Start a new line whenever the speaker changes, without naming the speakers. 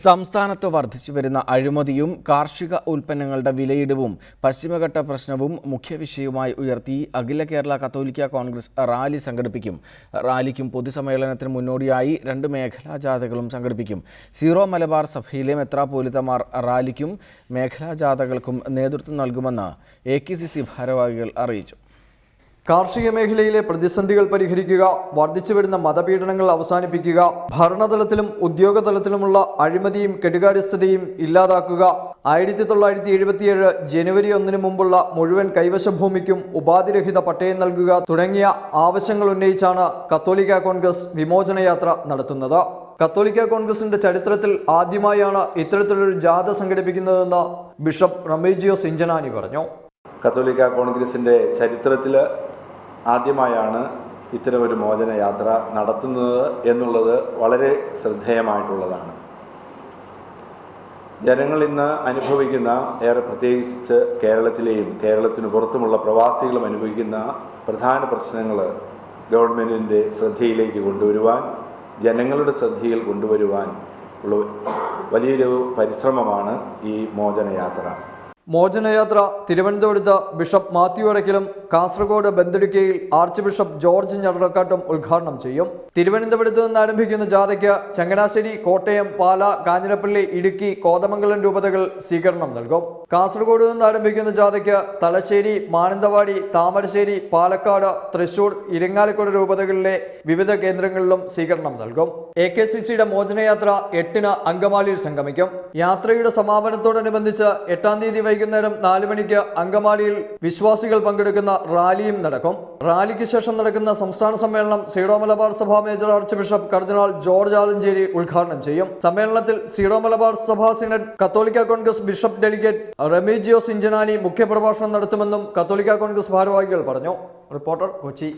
സംസ്ഥാനത്ത് വർദ്ധിച്ചു വരുന്ന അഴിമതിയും കാർഷിക ഉൽപ്പന്നങ്ങളുടെ വിലയിടിവും പശ്ചിമഘട്ട പ്രശ്നവും മുഖ്യ വിഷയവുമായി ഉയർത്തി അഖില കേരള കത്തോലിക്ക കോൺഗ്രസ് റാലി സംഘടിപ്പിക്കും. റാലിക്കും പൊതുസമ്മേളനത്തിന് മുന്നോടിയായി രണ്ട് മേഖലാ ജാഥകളും സംഘടിപ്പിക്കും. സീറോ മലബാർ സഭയിലെ മെത്രാപോലിത്തമാർ റാലിക്കും മേഖലാ ജാഥകൾക്കും നേതൃത്വം നൽകുമെന്ന് എ കെ സി സി ഭാരവാഹികൾ അറിയിച്ചു.
കാർഷിക മേഖലയിലെ പ്രതിസന്ധികൾ പരിഹരിക്കുക വർദ്ധിച്ചു വരുന്ന മതപീഡനങ്ങൾ അവസാനിപ്പിക്കുക ഭരണതലത്തിലും ഉദ്യോഗതലത്തിലുമുള്ള അഴിമതിയും കെടുകാര്യസ്ഥതയും ഇല്ലാതാക്കുക. ആയിരത്തി തൊള്ളായിരത്തി എഴുപത്തിയേഴ് ജനുവരി ഒന്നിനു മുമ്പുള്ള മുഴുവൻ കൈവശ ഭൂമിക്കും ഉപാധിരഹിത പട്ടയം നൽകുക തുടങ്ങിയ ആവശ്യങ്ങൾ ഉന്നയിച്ചാണ് കത്തോലിക്ക കോൺഗ്രസ് വിമോചനയാത്ര നടത്തുന്നത്. കത്തോലിക്ക കോൺഗ്രസിന്റെ ചരിത്രത്തിൽ ആദ്യമായാണ് ഇത്തരത്തിലൊരു ജാഥ സംഘടിപ്പിക്കുന്നതെന്ന് ബിഷപ്പ് റമേജിയോ സിഞ്ചനാനി പറഞ്ഞു.
കത്തോലിക്ക കോൺഗ്രസിന്റെ ചരിത്രത്തിൽ ആദ്യമായാണ് ഇത്തരമൊരു മോചനയാത്ര നടത്തുന്നത് എന്നുള്ളത് വളരെ ശ്രദ്ധേയമായിട്ടുള്ളതാണ്. ജനങ്ങൾ ഇന്ന് അനുഭവിക്കുന്ന ഏറെ പ്രത്യേകിച്ച് കേരളത്തിലെയും കേരളത്തിന് പുറത്തുമുള്ള പ്രവാസികളും അനുഭവിക്കുന്ന പ്രധാന പ്രശ്നങ്ങൾ ഗവൺമെന്റിന്റെ ശ്രദ്ധയിലേക്ക് കൊണ്ടുവരുവാൻ ജനങ്ങളുടെ ശ്രദ്ധയിൽ കൊണ്ടുവരുവാൻ ഉള്ള വലിയൊരു പരിശ്രമമാണ് ഈ മോചനയാത്ര.
മോചനയാത്ര തിരുവനന്തപുരത്ത് ബിഷപ്പ് മാത്യു അടയ്ക്കലും കാസർഗോഡ് ബന്ദടുക്കയിൽ ആർച്ച് ബിഷപ്പ് ജോർജ് ഞടക്കാട്ടും ഉദ്ഘാടനം ചെയ്യും. തിരുവനന്തപുരത്ത് നിന്ന് ആരംഭിക്കുന്ന ജാഥയ്ക്ക് ചങ്ങനാശ്ശേരി കോട്ടയം പാല കാഞ്ഞിരപ്പള്ളി ഇടുക്കി കോതമംഗലം രൂപതകൾ സ്വീകരണം നൽകും. കാസർഗോഡ് നിന്ന് ആരംഭിക്കുന്ന ജാഥയ്ക്ക് തലശ്ശേരി മാനന്തവാടി താമരശ്ശേരി പാലക്കാട് തൃശൂർ ഇരിങ്ങാലക്കുട രൂപതകളിലെ വിവിധ കേന്ദ്രങ്ങളിലും സ്വീകരണം നൽകും. എ കെ സി സിയുടെ മോചനയാത്ര എട്ടിന് അങ്കമാലിയിൽ സംഗമിക്കും. യാത്രയുടെ സമാപനത്തോടനുബന്ധിച്ച് എട്ടാം തീയതി വൈകുന്നേരം നാല് മണിക്ക് അങ്കമാലിയിൽ വിശ്വാസികൾ പങ്കെടുക്കുന്ന റാലിയും നടക്കും. റാലിക്ക് ശേഷം നടക്കുന്ന സംസ്ഥാന സമ്മേളനം Syro Malabar Sabha major archbishop cardinal George Alencherry ഉദ്ഘാടനം ചെയ്യും. സമ്മേളനത്തിൽ സീറോ മലബാർ സഭാ സിനഡ് കത്തോലിക്ക കോൺഗ്രസ് ബിഷപ്പ് ഡെലിഗേറ്റ് റെമീജിയോ സിഞ്ചനാനി മുഖ്യപ്രഭാഷണം നടത്തുമെന്നും കത്തോലിക്ക കോൺഗ്രസ് ഭാരവാഹികൾ പറഞ്ഞു. റിപ്പോർട്ടർ കൊച്ചി.